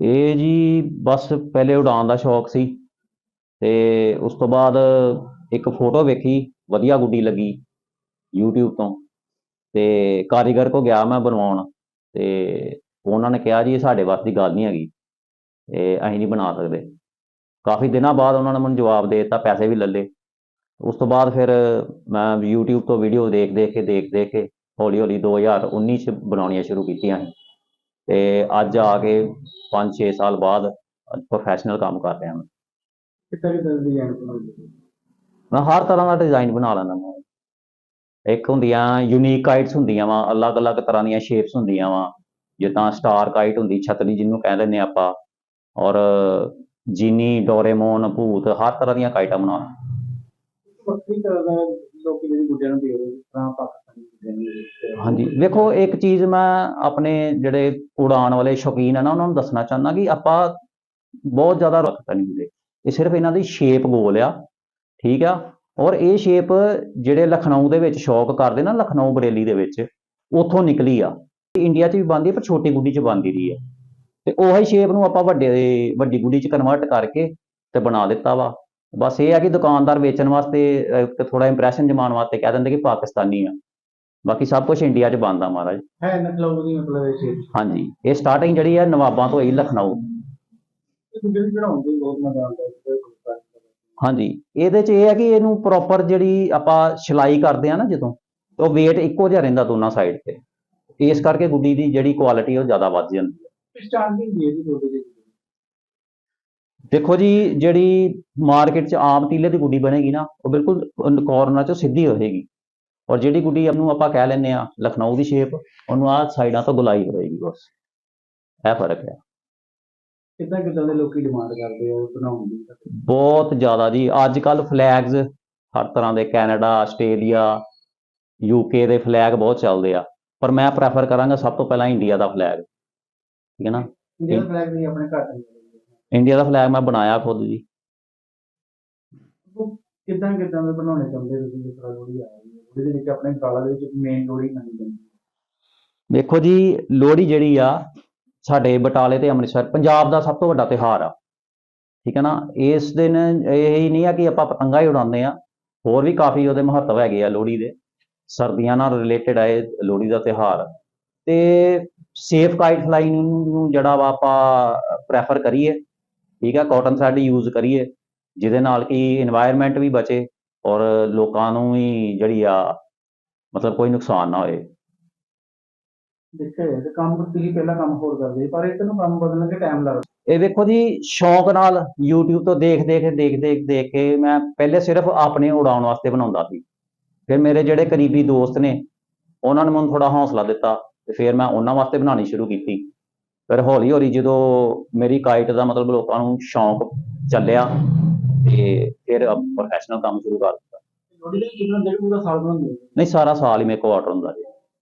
ਇਹ ਜੀ ਬਸ ਪਹਿਲੇ ਉਡਾਣ ਦਾ ਸ਼ੌਕ ਸੀ ਤੇ ਉਸ ਤੋਂ ਬਾਅਦ ਇੱਕ ਫੋਟੋ ਵੇਖੀ, ਵਧੀਆ ਗੁੱਡੀ ਲੱਗੀ YouTube ਤੋਂ ਤੇ ਕਾਰੀਗਰ ਕੋ ਗਿਆ ਮੈਂ ਬਣਵਾਉਣ ਤੇ ਉਹਨਾਂ ਨੇ ਕਿਹਾ ਜੀ ਇਹ ਸਾਡੇ ਵਾਸਤੇ ਗੱਲ ਨਹੀਂ ਹੈਗੀ ਇਹ ਅਸੀਂ ਨਹੀਂ ਬਣਾ ਸਕਦੇ। ਕਾਫੀ ਦਿਨਾਂ ਬਾਅਦ ਉਹਨਾਂ ਨੇ ਮੈਨੂੰ ਜਵਾਬ ਦੇ ਦਿੱਤਾ, ਪੈਸੇ ਵੀ ਲੱਲੇ ਉਸ ਤੋਂ ਬਾਅਦ ਫਿਰ ਮੈਂ YouTube ਤੋਂ ਵੀਡੀਓ ਦੇਖ ਦੇਖ ਕੇ ਦੇਖ ਦੇਖ ਕੇ ਹੌਲੀ ਹੌਲੀ 2019 ਚ ਬਣਾਉਣੀਆਂ ਸ਼ੁਰੂ ਕੀਤੀਆਂ ਸੀ। ਤੇ ਅੱਜ ਆ ਕੇ 5-6 ਸਾਲ ਬਾਅਦ ਪ੍ਰੋਫੈਸ਼ਨਲ ਕੰਮ ਕਰ ਰਿਹਾ ਮੈਂ। ਡਿਜ਼ਾਈਨ ਬਣਾਉਂਦੇ ਮੈਂ ਹਰ ਤਰ੍ਹਾਂ ਦਾ ਡਿਜ਼ਾਈਨ ਬਣਾ ਲੈਂਦਾ ਮੈਂ ਇੱਕ ਹੁੰਦੀਆਂ ਯੂਨੀਕ ਕਾਈਟਸ ਹੁੰਦੀਆਂ ਵਾ ਅਲੱਗ-ਅਲੱਗ ਤਰ੍ਹਾਂ ਦੀਆਂ ਸ਼ੇਪਸ ਹੁੰਦੀਆਂ ਵਾ। ਜਿੱਦਾਂ ਸਟਾਰ ਕਾਈਟ ਹੁੰਦੀ ਛਤਰੀ ਜਿਹਨੂੰ ਕਹਿ ਦਿੰਦੇ ਆਪਾਂ। ਔਰ ਜੀਨੀ ਡੋਰੇਮੋਨ ਭੂਤ ਹਰ ਤਰ੍ਹਾਂ ਦੀਆਂ ਕਾਈਟਾਂ ਬਣਾ ਵੱਖਰੀ ਤਰ੍ਹਾਂ ਦਾ ਲੋਕ ਜਿਹੜੀ ਗੁੱਡਿਆਂ ਨੂੰ ਦੇ ਰਹੇ ਜਿਸ ਤਰ੍ਹਾਂ ਪਾਕਿਸਤਾਨੀ। ਹਾਂਜੀ। ਵੇਖੋ, ਇੱਕ ਚੀਜ਼ ਮੈਂ ਆਪਣੇ ਜਿਹੜੇ ਉਡਾਣ ਵਾਲੇ ਸ਼ੌਕੀਨ ਆ ਨਾ, ਉਹਨਾਂ ਨੂੰ ਦੱਸਣਾ ਚਾਹੁੰਦਾ ਕਿ ਆਪਾਂ ਬਹੁਤ ਜ਼ਿਆਦਾ ਰੱਖਤਾ ਨਹੀਂ ਹੁੰਦੇ। ਇਹ ਸਿਰਫ ਇਹਨਾਂ ਦੀ ਸ਼ੇਪ ਗੋਲ ਆ, ਠੀਕ ਆ? ਔਰ ਇਹ ਸ਼ੇਪ ਜਿਹੜੇ ਲਖਨਊ ਦੇ ਵਿੱਚ ਸ਼ੌਕ ਕਰਦੇ ਨਾ, ਲਖਨਊ ਬਰੇਲੀ ਦੇ ਵਿੱਚ, ਉੱਥੋਂ ਨਿਕਲੀ ਆ। ਇੰਡੀਆ 'ਚ ਵੀ ਬਣਦੀ ਆ, ਪਰ ਛੋਟੀ ਗੁੱਡੀ 'ਚ ਬਣਦੀ ਰਹੀ ਹੈ ਤੇ ਉਹੀ ਸ਼ੇਪ ਨੂੰ ਆਪਾਂ ਵੱਡੇ, ਵੱਡੀ ਗੁੱਡੀ 'ਚ ਕਨਵਰਟ ਕਰਕੇ ਤੇ ਬਣਾ ਦਿੱਤਾ ਵਾ। ਬਸ ਇਹ ਆ ਕਿ ਦੁਕਾਨਦਾਰ ਵੇਚਣ ਵਾਸਤੇ ਥੋੜਾ ਇੰਪ੍ਰੈਸ਼ਨ ਜਮਾਉਣ ਵਾਸਤੇ ਕਹਿ ਦਿੰਦੇ ਕਿ ਪਾਕਿਸਤਾਨੀ ਆ। ਬਾਕੀ ਸਭ ਕੁਝ ਇੰਡੀਆ 'ਚ ਬਣਦਾ ਮਹਾਰਾਜ। ਹੈ ਨਕਲੌ ਦੀ ਮਤਲਬ ਇਹ ਸ਼ੇਪ ਹਾਂਜੀ ਇਹ ਸਟਾਰਟਿੰਗ ਜਿਹੜੀ ਹੈ ਨਵਾਬਾਂ ਤੋਂ ਹੋਈ ਲਖਨਊ। ਬਹੁਤ ਮਜ਼ਾ ਹਾਂਜੀ ਇਹਦੇ 'ਚ ਇਹ ਹੈ ਕਿ ਇਹਨੂੰ ਪ੍ਰੋਪਰ ਜਿਹੜੀ ਆਪਾਂ ਸਿਲਾਈ ਕਰਦੇ ਆ ਨਾ ਜਦੋਂ ਉਹ weight ਇੱਕੋ ਜਿਹਾ ਰਹਿੰਦਾ ਦੋਨਾਂ ਸਾਈਡ ਤੇ। ਇਸ ਕਰਕੇ ਗੁੱਡੀ ਦੀ ਜਿਹੜੀ ਕੁਆਲਿਟੀ ਉਹ ਜ਼ਿਆਦਾ ਵੱਧ ਜਾਂਦੀ ਹੈ। ਸਟਾਰਟਿੰਗ ਦੀ ਇਹਦੀ ਦੋ ਦੇ ਦੇਖੋ ਜੀ ਜਿਹੜੀ ਮਾਰਕੀਟ 'ਚ ਆਮ ਤੀਲੇ ਦੀ ਗੁੱਡੀ ਬਣੇਗੀ ਨਾ ਉਹ ਬਿਲਕੁਲ ਕਾਰਨਰ 'ਚੋਂ ਸਿੱਧੀ ਹੋਏਗੀ। ਔਰ ਜਿਹੜੀ ਗੁੱਡੀ ਨੂੰ ਆਪਾਂ ਕਹਿ ਲੈਂਦੇ ਆ ਲਖਨਊ ਦੀ ਸ਼ੇਪ ਉਹਨੂੰ ਆਹ ਸਾਈਡਾਂ ਤੋਂ ਗੁਲਾਈ ਹੋਏਗੀ ਬਸ। ਇਹ ਫ਼ਰਕ ਹੈ। ਕਿੱਦਾਂ ਕਿੱਦਾਂ ਦੇ ਲੋਕੀ ਡਿਮਾਂਡ ਕਰਦੇ ਆ ਬਣਾਉਣ ਦੀ ਬਹੁਤ ਜ਼ਿਆਦਾ ਜੀ। ਅੱਜ ਕੱਲ ਫਲੈਗਸ ਹਰ ਤਰ੍ਹਾਂ ਦੇ ਕੈਨੇਡਾ ਆਸਟ੍ਰੇਲੀਆ ਯੂਕੇ ਦੇ ਫਲੈਗ ਬਹੁਤ ਚੱਲਦੇ ਆ। ਪਰ ਮੈਂ ਪ੍ਰੈਫਰ ਕਰਾਂਗਾ ਸਭ ਤੋਂ ਪਹਿਲਾਂ ਇੰਡੀਆ ਦਾ ਫਲੈਗ ਠੀਕ ਹੈ ਨਾ? ਇੰਡੀਅਨ ਫਲੈਗ ਦੀ ਆਪਣੇ ਘਰ ਦੇ ਇੰਡੀਆ ਦਾ ਫਲੈਗ ਮੈਂ ਬਣਾਇਆ ਖੁਦ ਜੀ। ਕਿੱਦਾਂ ਕਿੱਦਾਂ ਦੇ ਬਣਾਉਣੇ ਚਾਹੁੰਦੇ ਤੁਸੀਂ? ਜਿਸ ਤਰ੍ਹਾਂ ਲੋਹੜੀ ਆ ਰਹੀ ਹੈ। ਉਹਦੇ ਵਿੱਚ ਆਪਣੇ ਗਾਲਾਂ ਦੇ ਵਿੱਚ ਮੇਨ ਲੋਹੜੀ ਨਹੀਂ ਜਾਂਦੀ ਵੇਖੋ ਜੀ, ਲੋਹੜੀ ਜਿਹੜੀ ਆ, ਸਾਡੇ ਬਟਾਲੇ ਤੇ ਅੰਮ੍ਰਿਤਸਰ, ਪੰਜਾਬ ਦਾ ਸਭ ਤੋਂ ਵੱਡਾ ਤਿਉਹਾਰ ਆ। ਠੀਕ ਹੈ ਨਾ? ਇਸ ਦਿਨ ਇਹ ਹੀ ਨਹੀਂ ਆ ਕਿ ਆਪਾਂ ਪਤੰਗਾ ਹੀ ਉਡਾਉਂਦੇ ਆ ਹੋਰ ਵੀ ਕਾਫੀ ਉਹਦੇ ਮਹੱਤਵ ਹੈਗੇ ਆ ਲੋਹੜੀ ਦੇ। ਸਰਦੀਆਂ ਨਾਲ ਰਿਲੇਟਡ ਆ ਇਹ ਲੋਹੜੀ ਦਾ ਤਿਉਹਾਰ। ਤੇ ਸੇਫ ਕਾਈਟ ਫਲਾਈਂਗ ਨੂੰ ਜਿਹੜਾ ਵਾ ਆਪਾਂ ਪ੍ਰੈਫਰ ਕਰੀਏ। ਠੀਕ ਆ ਕਾਟਨ ਥ੍ਰੈਡ ਯੂਜ਼ ਕਰੀਏ। ਜਿਹਦੇ ਨਾਲ ਕਿ এনवायरमेंट ਵੀ ਬਚੇ ਔਰ ਲੋਕਾਂ ਨੂੰ ਵੀ ਜਿਹੜੀ ਆ ਮਤਲਬ ਕੋਈ ਨੁਕਸਾਨ ਨਾ ਹੋਏ। ਇਹ ਤੈਨੂੰ ਜੀ ਸ਼ੌਂਕ ਨਾਲ YouTube ਤੋਂ ਦੇਖ ਦੇਖ ਦੇਖ ਦੇਖ ਦੇਖ ਕੇ ਮੈਂ ਪਹਿਲੇ ਸਿਰਫ ਆਪਣੇ ਉਡਾਉਣ ਵਾਸਤੇ ਬਣਾਉਂਦਾ ਸੀ। ਫਿਰ ਮੇਰੇ ਜਿਹੜੇ ਕਰੀਬੀ ਦੋਸਤ ਨੇ ਉਹਨਾਂ ਨੇ ਮੈਨੂੰ ਥੋੜਾ ਹੌਸਲਾ ਦਿੱਤਾ ਤੇ ਫਿਰ ਮੈਂ ਉਹਨਾਂ ਵਾਸਤੇ ਬਣਾਉਣੀ ਸ਼ੁਰੂ ਕੀਤੀ। ਫਿਰ ਹੌਲੀ ਹੌਲੀ ਜਦੋਂ ਮੇਰੀ ਕਾਈਟ ਦਾ ਮਤਲਬ ਲੋਕਾਂ ਨੂੰ ਸ਼ੌਂਕ ਚੱਲਿਆ ਤੇ ਫਿਰ ਪ੍ਰੋਫੈਸ਼ਨਲ ਕੰਮ ਸ਼ੁਰੂ ਕਰ ਦਿੱਤਾ। ਨਹੀਂ ਸਾਰਾ ਸਾਲ ਹੀ ਮੇਰੇ ਕੋਲ ਆਰਡਰ ਹੁੰਦਾ ਜੀ